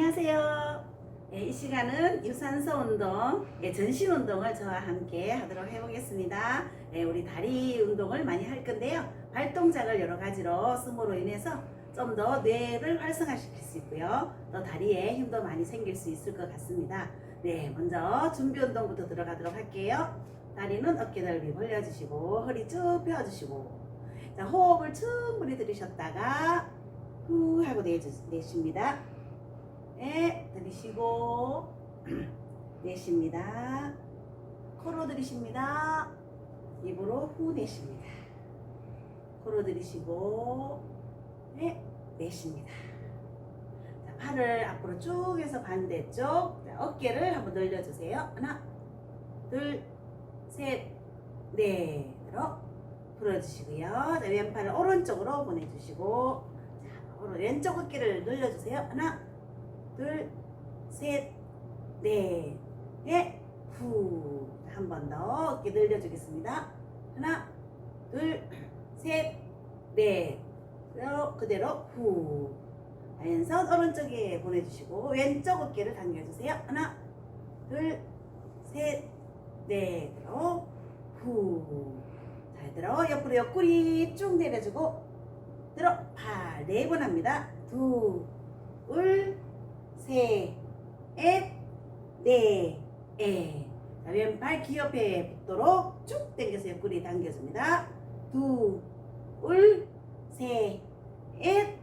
안녕하세요. 예, 이 시간은 유산소 운동, 예, 전신 운동을 저와 함께 하도록 해보겠습니다. 예, 우리 다리 운동을 많이 할 건데요. 발 동작을 여러 가지로 씀으로 인해서 좀 더 뇌를 활성화시킬 수 있고요. 또 다리에 힘도 많이 생길 수 있을 것 같습니다. 네, 먼저 준비 운동부터 들어가도록 할게요. 다리는 어깨 넓이 벌려주시고 허리 쭉 펴주시고 자, 호흡을 충분히 들이셨다가 후 하고 내주, 내쉽니다. 네, 들이쉬고 내쉽니다. 코로 들이쉽니다. 입으로 후 내쉽니다. 코로 들이쉬고 네, 내쉽니다. 자, 팔을 앞으로 쭉 해서 반대쪽 자, 어깨를 한번 늘려주세요. 하나, 둘, 셋, 넷, 들어 풀어주시고요. 자, 왼팔을 오른쪽으로 보내주시고 자, 오른 왼쪽 어깨를 늘려주세요. 하나, 둘, 셋, 넷, 넷, 후. 한 번 더 어깨 늘려주겠습니다. 하나, 둘, 셋, 넷. 그대로, 후. 왼손 오른쪽에 보내주시고 왼쪽 어깨를 당겨주세요. 하나, 둘, 셋, 넷. 그대로 후. 잘 들어. 옆으로 옆구리 쭉 내려주고 들어. 팔 네 번 합니다. 둘, 셋, 넷, 넷, 에. 자, 왼팔 귀 옆에 붙도록 쭉 당겨서 옆구리 당겨줍니다. 둘, 셋, 넷,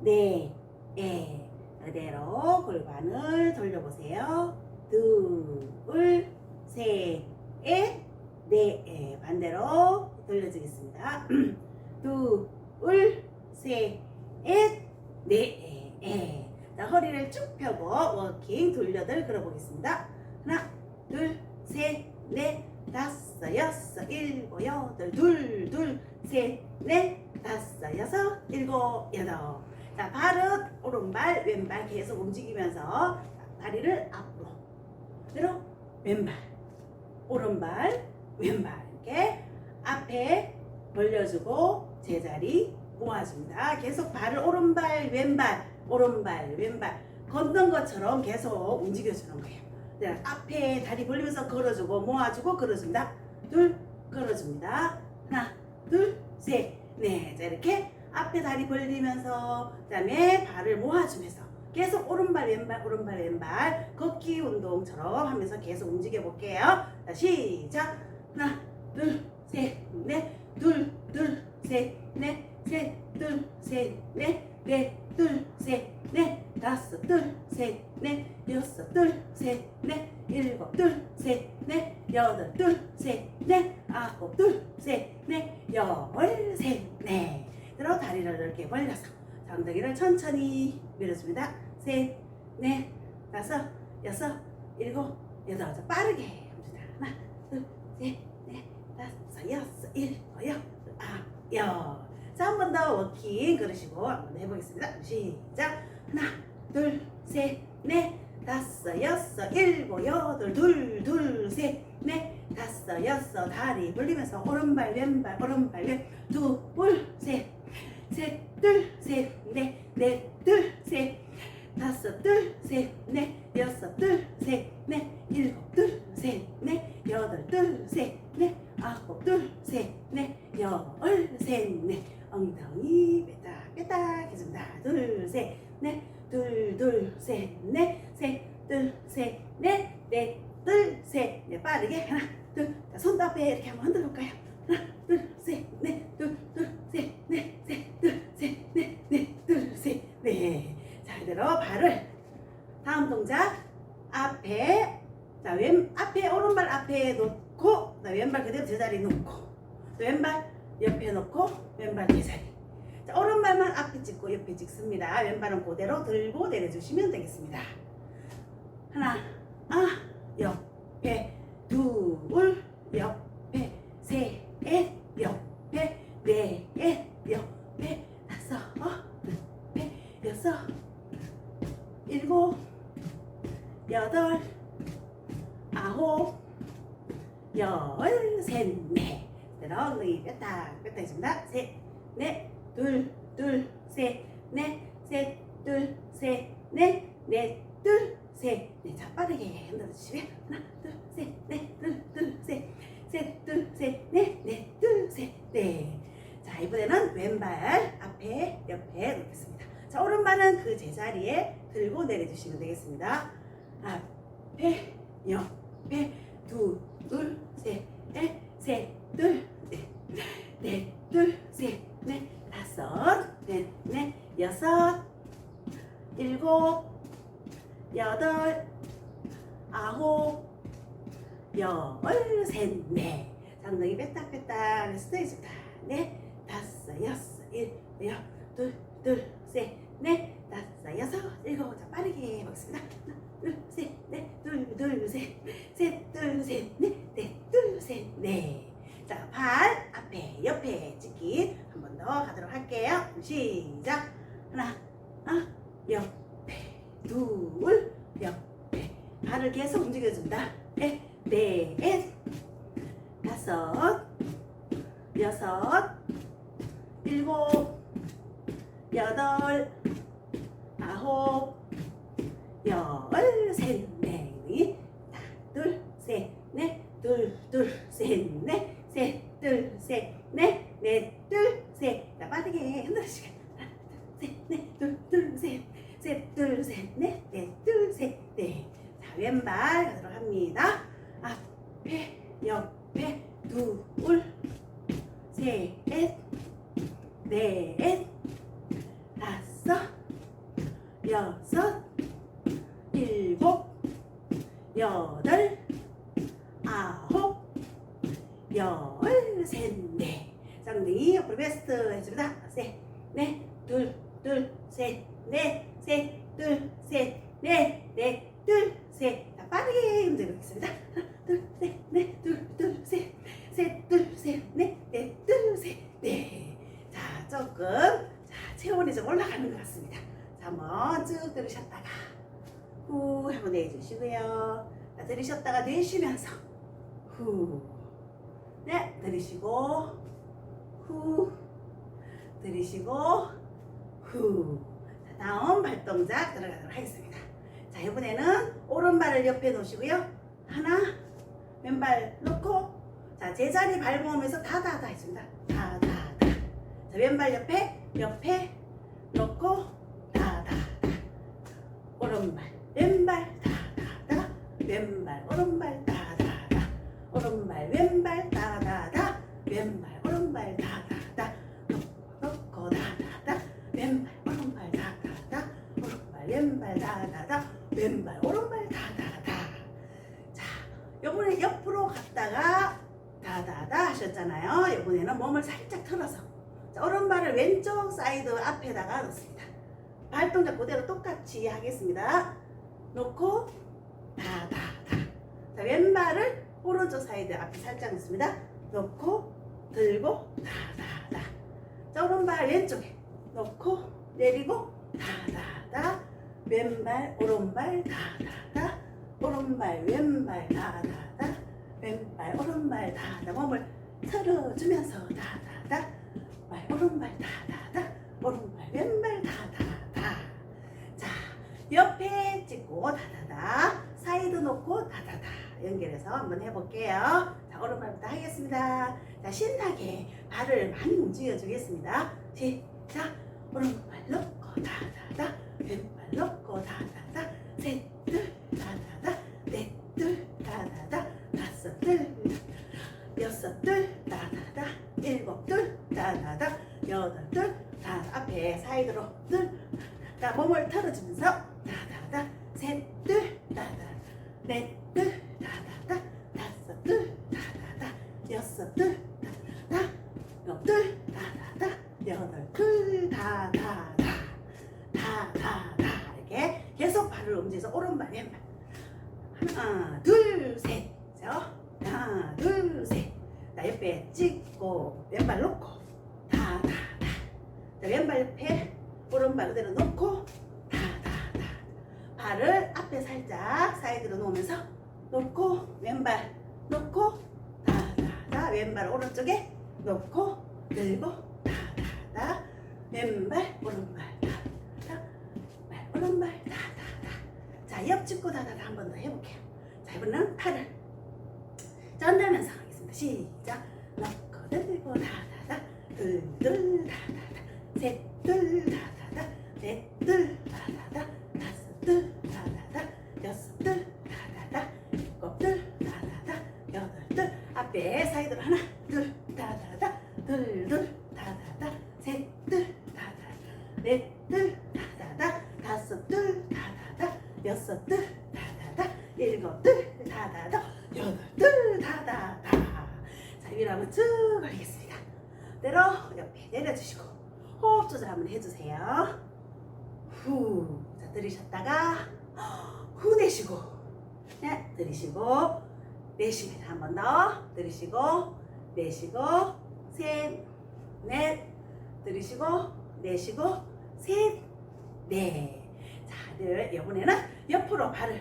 넷, 에. 그대로 골반을 돌려보세요. 둘, 셋, 넷, 넷, 에. 반대로 돌려주겠습니다. 둘, 셋, 넷, 넷, 에. 에. 자, 허리를 쭉 펴고 워킹 돌려들 걸어보겠습니다. 하나, 둘, 셋, 넷, 다섯, 여섯, 일곱, 여덟, 둘, 둘, 셋, 넷, 다섯, 여섯, 일곱, 여덟. 자, 발은 오른발, 왼발 계속 움직이면서 다리를 앞으로, 그대로 왼발, 오른발, 왼발 이렇게 앞에 벌려주고 제자리 모아줍니다. 계속 발을 오른발, 왼발, 오른발, 왼발 걷는 것처럼 계속 움직여주는 거예요. 네, 앞에 다리 벌리면서 걸어주고 모아주고 걸어줍니다. 둘 걸어줍니다. 하나, 둘, 셋, 넷. 자 이렇게 앞에 다리 벌리면서 그다음에 발을 모아주면서 계속 오른발 왼발 오른발 왼발 걷기 운동처럼 하면서 계속 움직여 볼게요. 자 시작. 하나, 둘, 셋, 넷, 둘, 둘, 셋, 넷, 셋, 둘, 셋, 넷, 넷, 둘, 셋, 넷, 다섯, 둘, 셋, 넷, 여섯, 둘, 셋, 넷, 일곱, 둘, 셋, 넷, 여덟, 둘, 셋, 넷, 아홉, 둘, 셋, 넷, 열, 셋, 넷. 그리고 다리를 이렇게 벌려서 엉덩이를 천천히 밀어줍니다. 셋, 넷, 다섯, 여섯, 일곱, 여덟. 자, 빠르게 합니다. 하나, 둘, 셋, 넷, 다섯, 여섯, 일곱, 여덟, 아홉, 열. 자, 한 번 더 워킹 그러시고 한번 해보겠습니다. 시작. 하나, 둘, 셋, 넷, 다섯, 여섯, 일곱, 여덟, 둘, 둘, 셋, 넷, 다섯, 여섯, 다리 벌리면서 오른발, 왼발, 오른발, 왼, 두, 볼, 셋, 셋, 둘, 셋, 넷, 넷, 둘, 셋, 다섯, 둘, 셋, 넷, 여섯, 둘, 셋, 넷, 일곱, 둘, 셋, 넷, 여덟, 둘, 셋, 넷, 아홉, 둘, 셋, 넷, 열, 셋, 넷. 엉덩이 빼딱 빼딱 해줍니다. 둘, 셋, 넷, 둘, 둘, 셋, 넷, 셋, 둘, 셋, 넷, 넷, 둘, 셋, 넷. 빠르게 하나, 둘, 자, 손도 앞에 이렇게 한번 흔들어 볼까요? 하나, 둘, 셋, 넷, 둘, 둘, 셋, 넷, 셋, 둘, 셋, 넷, 넷, 둘, 셋, 넷. 자, 이대로 발을 다음 동작 앞에 자, 왼 앞에 오른발 앞에 놓고 자, 왼발 그대로 제자리 놓고 또 왼발 옆에 놓고 왼발 제자리. 자, 오른발만 앞에 찍고 옆에 찍습니다. 왼발은 그대로 들고 내려주시면 되겠습니다. 하나, 넷, 둘, 둘, 셋, 넷, 셋, 둘, 셋, 넷, 넷, 둘, 셋, 넷. 자, 빠르게 흔들어 주시고요. 하나, 둘, 셋, 넷, 둘, 둘, 셋, 셋, 둘, 셋, 넷, 넷, 둘, 셋, 넷. 자, 이번에는 왼발 앞에, 옆에 놓겠습니다. 자, 오른발은 그 제자리에 들고 내려주시면 되겠습니다. 앞에, 옆에, 둘, 둘, 셋, 넷, 셋, 둘, 넷, 넷, 둘, 셋, 넷, 다섯, 넷, 넷, 여섯, 일곱, 여덟, 아홉, 열, 셋, 넷. 엉덩이 빼딱빼딱 해서 있습니다. 넷, 다섯, 여섯, 일, 여, 둘, 둘, 셋, 넷, 다섯, 여섯, 일곱. 자, 빠르게 해보겠습니다. 하나, 둘, 셋, 넷, 둘, 둘, 셋, 셋, 둘, 셋, 넷, 넷, 둘, 셋, 넷. 자, 발 앞에, 옆에 찍기 한 번 더 가도록 할게요. 시작. 하나, 아, 옆에, 둘, 발을 계속 움직여준다. 넷, 넷, 다섯, 여섯, 일곱, 여덟, 아홉, 열, 셋, 넷, 둘, 셋, 넷, 둘, 둘, 셋, 넷, 셋, 둘, 셋, 넷, 넷, 둘, 셋. 자, 빠르게 흔들어주시게. 하나, 둘, 셋, 넷, 둘, 둘, 셋, 셋, 둘, 셋, 넷, 넷, 왼발 가도록 합니다. 앞에, 옆에, 둘, 셋, 넷, 다섯, 여섯, 일곱, 여덟, 아홉, 열, 셋, 넷. 쌍둥이 옆으로 베스트 해줍니다. 셋, 넷, 둘, 둘, 셋, 넷, 셋, 둘, 셋, 넷, 넷, 둘, 셋. 자, 빠르게 움직이겠습니다. 하나, 둘, 셋, 넷, 둘, 둘, 셋, 셋, 둘, 셋, 넷, 넷, 둘, 셋, 넷. 자, 조금 자, 체온이 좀 올라가는 것 같습니다. 자, 한번 쭉 들으셨다가 후 한번 내주시고요. 자, 들으셨다가 내쉬면서 후. 네, 들으시고 후. 들으시고 후. 자, 다음 발동작 들어가도록 하겠습니다. 자, 이번에는 오른발을 옆에 놓으시고요. 하나, 왼발 놓고 자, 제자리 밟으면서 다다다 했습니다. 다다다. 자, 왼발 옆에 옆에 놓고 왼발 오른발 다다다. 자, 요번에 옆으로 갔다가 다다다 하셨잖아요. 이번에는 몸을 살짝 틀어서 자, 오른발을 왼쪽 사이드 앞에다가 놓습니다. 발 동작 그대로 똑같이 하겠습니다. 놓고 다다다. 자, 왼발을 오른쪽 사이드 앞에 살짝 놓습니다. 놓고 들고 다다다. 자, 오른발 왼쪽에 놓고 내리고. 왼발 오른발 다다다. 오른발 왼발 다다다. 왼발 오른발 다다. 몸을 틀어주면서 다다다. 발 오른발 다다다. 오른발 왼발 다다다. 자 옆에 찍고 다다다. 사이드 놓고 다다다. 연결해서 한번 해볼게요. 자 오른발부터 하겠습니다. 자 신나게 발을 많이 움직여 주겠습니다. 시작. 오른발 놓고 다다다. 왼발 놓고 다다다 셋둘 다다다 넷둘 다다다 다섯 둘 여섯 둘 다다다 일곱 둘 다다다 여덟 둘 다다 앞에 사이드로 둘다 몸을 털어주면서 다다다 셋둘 다다 넷둘 다다다 다섯 둘 다다다 여섯 둘 다다다 일곱 둘 다다다 여덟 둘 다 다 다 다 다 다 이렇게 계속 발을 움직여서 오른발 왼발 하나 둘셋 하나 둘셋 자 옆에 찍고 왼발 놓고 다 다 다 자 왼발 옆에 오른발 그대로 놓고 다 다 다 발을 앞에 살짝 사이드로 놓으면서 놓고 왼발 놓고 다 다 다 왼발 오른쪽에 놓고 들고 다 다 다 왼발 오른발 다다다 오른발 다다다 자, 옆 짚고 다다다 한 번 더 해볼게요. 자, 이번에는 팔을 짠다면서 하겠습니다. 시작. 넣고 들고 다다다, 둘둘 다다다, 넷 둘 다다다, 다섯 둘 다다다, 여섯 둘 다다다, 일곱 둘 다다다, 여덟 둘 다다다. 자, 위로 한번 쭉 올리겠습니다. 때로 옆에 내려주시고 호흡 조절 한번 해주세요. 후, 자 들이셨다가 후 내쉬고, 네, 들이쉬고 내쉽니다. 한 번 더 들이쉬고 내쉬고 셋, 넷, 들이쉬고 내쉬고 셋, 넷. 자, 늘 이번에는 옆으로 발을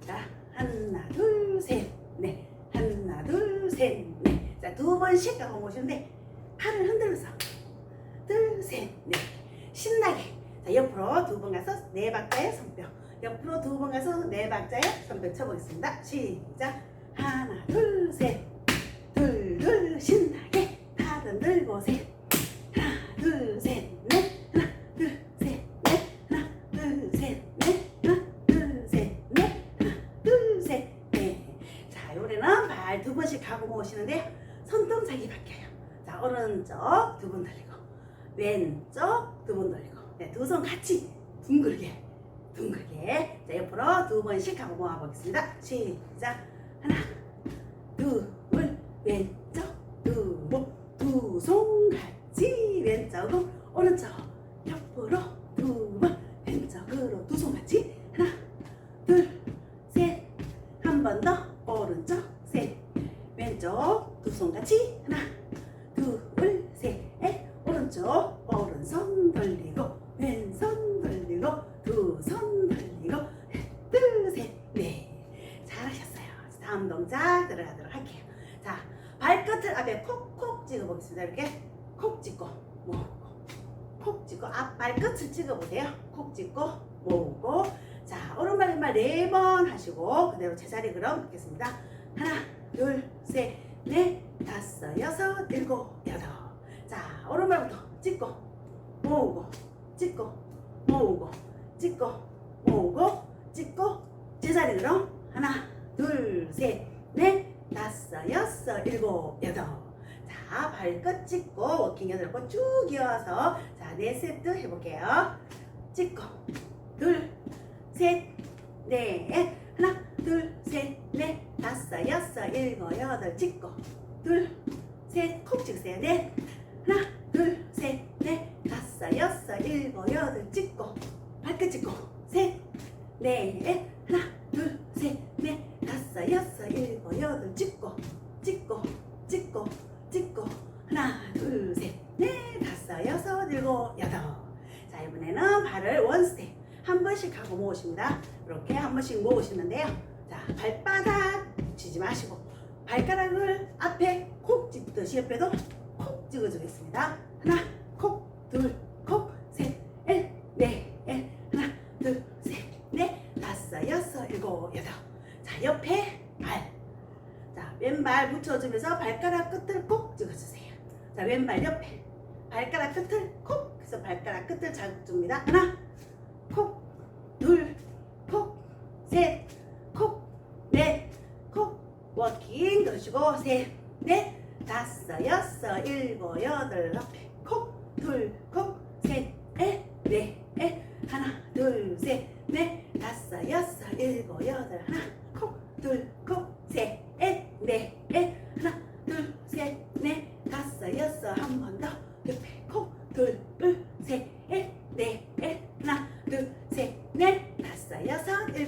자 하나 둘 셋, 넷, 하나 둘 셋, 넷. 자, 두 번씩 하고 보시는데 팔을 흔들면서 둘, 셋, 넷. 신나게. 자, 옆으로 두 번 가서 네 박자의 손뼉. 옆으로 두 번 가서 네 박자의 손뼉 쳐보겠습니다. 시작. 하나, 둘, 셋. 둘, 둘, 신 오른쪽 두 번 돌리고, 왼쪽 두 번 돌리고, 네, 두 손 같이 둥글게, 둥글게. 자, 옆으로 두 번씩 하고 모아보겠습니다. 시작. 하나, 둘, 왼쪽, 두 번, 두손 같이 왼쪽으로, 오른쪽, 옆으로 두 번, 왼쪽으로 두 손 같이. 하나, 둘, 셋, 한 번 더, 오른쪽, 셋, 왼쪽 두 손 같이 앞 발끝을 찍어 보세요 콕 찍고 모으고 자 오른발 왼발 네 번 하시고 그대로 제자리 그럼 뵙겠습니다 하나 둘, 셋, 넷, 다섯, 여섯, 일곱, 여덟. 자, 오른발부터 찍고, 모으고, 찍고, 모으고, 찍고, 모으고, 찍고, 제자리 그럼 하나, 둘, 셋, 넷, 다섯, 여섯, 일곱, 여덟. 자, 발끝 찍고, 워킹 번쭉 이어서, 자, 네 세트 해볼게요. 찍고, 둘, 셋, 넷, 하나, 둘, 셋, 넷, 다섯, 여섯, 일곱, 여덟, 찍고, 둘, 셋, 콕 찍으세요. 넷, 하나, 둘, 셋, 넷, 다섯, 여섯, 일곱, 여덟, 찍고, 발끝 찍고, 셋, 넷, 하나, 둘, 셋, 넷, 다섯, 여섯, 일곱, 여덟, 찍고, 찍고, 발을 원 스텝 한 번씩 하고 모으십니다. 이렇게 한 번씩 모으시는데요. 자, 발바닥 치지 마시고 발가락을 앞에 콕 찍듯이 옆에도 콕 찍어주겠습니다. 하나, 콕, 둘, 콕, 셋, 넷, 넷, 넷, 하나, 둘, 셋, 넷, 다섯, 여섯, 일곱, 여덟. 자, 옆에 발. 자, 왼발 붙여주면서 발가락 끝을 콕 찍어주세요. 자, 왼발 옆에 발가락 끝을 콕. 발가락 끝을 잡줍니다. 하나, 콕, 둘, 콕, 셋, 콕, 넷, 콕, 워킹 그러시고 셋, 넷, 다섯, 여섯, 일곱, 여덟, 앞에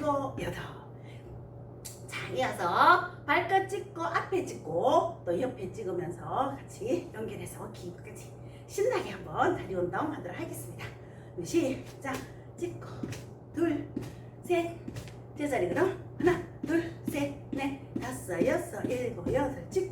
일곱, 여덟. 자, 이어서 발끝 찍고 앞에 찍고 또 옆에 찍으면서 같이 연결해서 기까지 신나게 한번 다리 운동 하도록 하겠습니다. 시작. 찍고. 둘, 셋, 제자리 그럼. 하나, 둘, 셋, 넷, 다섯, 여섯, 일곱, 여덟. 찍고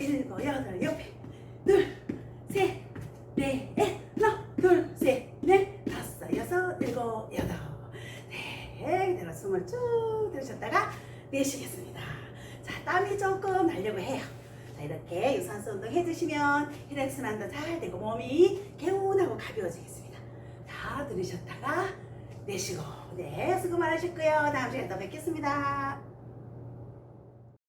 일곱 여덟 옆에. 둘 셋 넷 하나 둘 셋 넷. 다섯 여섯 일곱 여덟. 네 내가 숨을 쭉 들이셨다가 내쉬겠습니다. 자 땀이 조금 나려고 해요. 자 이렇게 유산소 운동 해주시면 혈액순환도 잘 되고 몸이 개운하고 가벼워지겠습니다. 다 들이셨다가 내쉬고. 네 수고 많으셨고요. 다음 시간에 또 뵙겠습니다